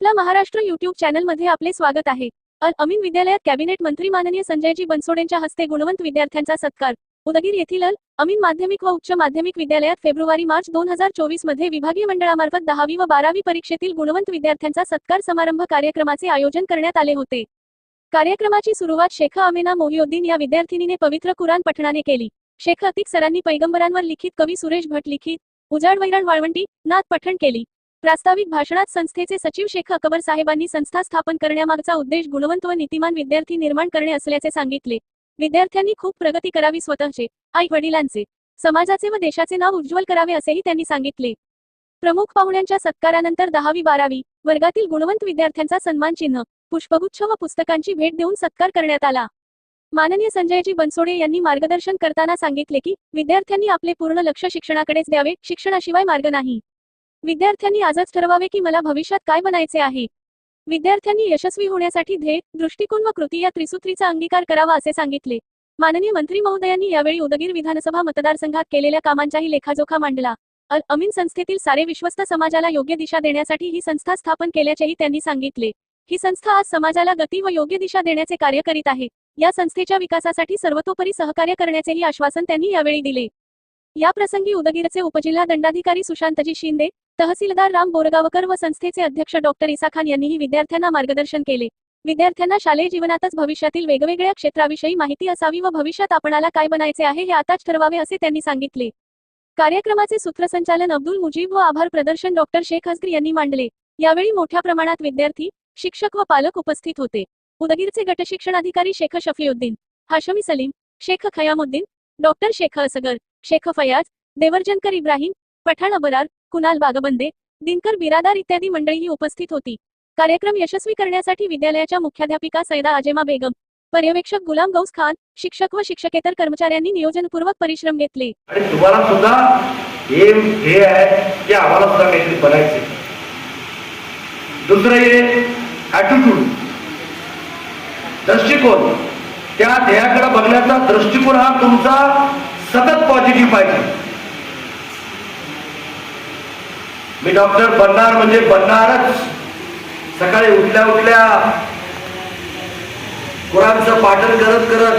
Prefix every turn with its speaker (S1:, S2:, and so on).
S1: आपला महाराष्ट्र युट्यूब चॅनलमध्ये आपले स्वागत आहे. अल अमीन विद्यालयात कॅबिनेट मंत्री माननीय संजयजी बनसोडेंच्या हस्ते गुणवंत विद्यार्थ्यांचा सत्कार. उदगीर येथील अल अमीन माध्यमिक व उच्च माध्यमिक विद्यालयात फेब्रुवारी मार्च दोन हजार चोवीसमध्ये विभागीय मंडळामार्फत दहावी व बारावी परीक्षेतील गुणवंत विद्यार्थ्यांचा सत्कार समारंभ कार्यक्रमाचे आयोजन करण्यात आले होते. कार्यक्रमाची सुरुवात शेख अमेना मोहिउद्दीन या विद्यार्थिनीने पवित्र कुराण पठणाने केली. शेख अतिक सरांनी पैगंबरांवर लिखित कवी सुरेश भट लिखित उजाड वैरण वाळवंटी नाथ पठण केली. प्रास्ताविक भाषणात संस्थेचे सचिव शेख अकबर साहेबांनी संस्था स्थापन करण्यामागचा उद्देश गुणवंत व नीतिमान विद्यार्थी निर्माण करणे असल्याचे सांगितले. विद्यार्थ्यांनी खूप प्रगती करावी स्वतःचे आई वडिलांचे समाजाचे व देशाचे नाव उज्ज्वल करावे असेही त्यांनी सांगितले. प्रमुख पाहुण्यांच्या सत्कारानंतर दहावी बारावी वर्गातील गुणवंत विद्यार्थ्यांचा सन्मान चिन्ह पुष्पगुच्छ व पुस्तकांची भेट देऊन सत्कार करण्यात आला. माननीय संजयजी बनसोडे यांनी मार्गदर्शन करताना सांगितले की विद्यार्थ्यांनी आपले पूर्ण लक्ष शिक्षणाकडेच द्यावे शिक्षणाशिवाय मार्ग नाही. विद्यार्थ्यांनी आजच ठरवावे की मला भविष्यात काय बनायचे आहे. विद्यार्थ्यांनी यशस्वी होण्यासाठी ध्येय दृष्टिकोन व कृती या त्रिसूत्रीचा अंगीकार करावा असे सांगितले. माननीय मंत्री महोदयांनी यावेळी उदगीर विधानसभा मतदारसंघात केलेल्या कामांचाही लेखाजोखा मांडला. अल अमीन संस्थेतील सारे विश्वस्त समाजाला योग्य दिशा देण्यासाठी ही संस्था स्थापन केल्याचेही त्यांनी सांगितले. ही संस्था आज समाजाला गती व योग्य दिशा देण्याचे कार्य करीत आहे. या संस्थेच्या विकासासाठी सर्वतोपरी सहकार्य करण्याचेही आश्वासन त्यांनी यावेळी दिले. या प्रसंगी उदगीरचे उपजिल्हा दंडाधिकारी सुशांतजी शिंदे तहसीलदार राम बोरगावकर व संस्थेचे अध्यक्ष डॉक्टर इसा खान यांनीही विद्यार्थ्यांना मार्गदर्शन केले. विद्यार्थ्यांना शालेय जीवनातच भविष्यातील वेगवेगळ्या क्षेत्राविषयी माहिती असावी व भविष्यात आपणाला काय बनायचे आहे हे आताच ठरवावे असे त्यांनी सांगितले. कार्यक्रमाचे सूत्रसंचालन अब्दुल मुजीब व आभार प्रदर्शन डॉक्टर शेख हजरी यांनी मांडले. यावेळी मोठ्या प्रमाणात विद्यार्थी शिक्षक व पालक उपस्थित होते. उदगीरचे गटशिक्षणाधिकारी शेख शफीउद्दीन हाशमी सलीम शेख खयामुद्दीन डॉक्टर शेख असगर शेख फयाज देवर्जनकर इब्राहिम पठाण अबरार कुणाल बागबंदे दिनकर बिरादार इत्यादी मंडळीही उपस्थित होती. कार्यक्रम यशस्वी करण्यासाठी विद्यालयाच्या मुख्याध्यापिका सैदा अजेमा बेगम पर्यवेक्षक गुलाम गौस खान शिक्षक व शिक्षकेतर कर्मचाऱ्यांनी नियोजनपूर्वक परिश्रम घेतले.
S2: आणि तुम्हाला सुद्धा हे हे आहे की आम्हाला सुद्धा काहीतरी बनायचे दुसरं हे ॲटिट्यूड दृष्टिकोन. त्या ध्येयाकडे बघण्याचा दृष्टिकोन हा तुमचा सतत पॉझिटिव्ह पाहिजे. मी डॉक्टर बनणार म्हणजे बनणारच. सकाळी उठल्या उठल्या कुराणचं पाठन करत करत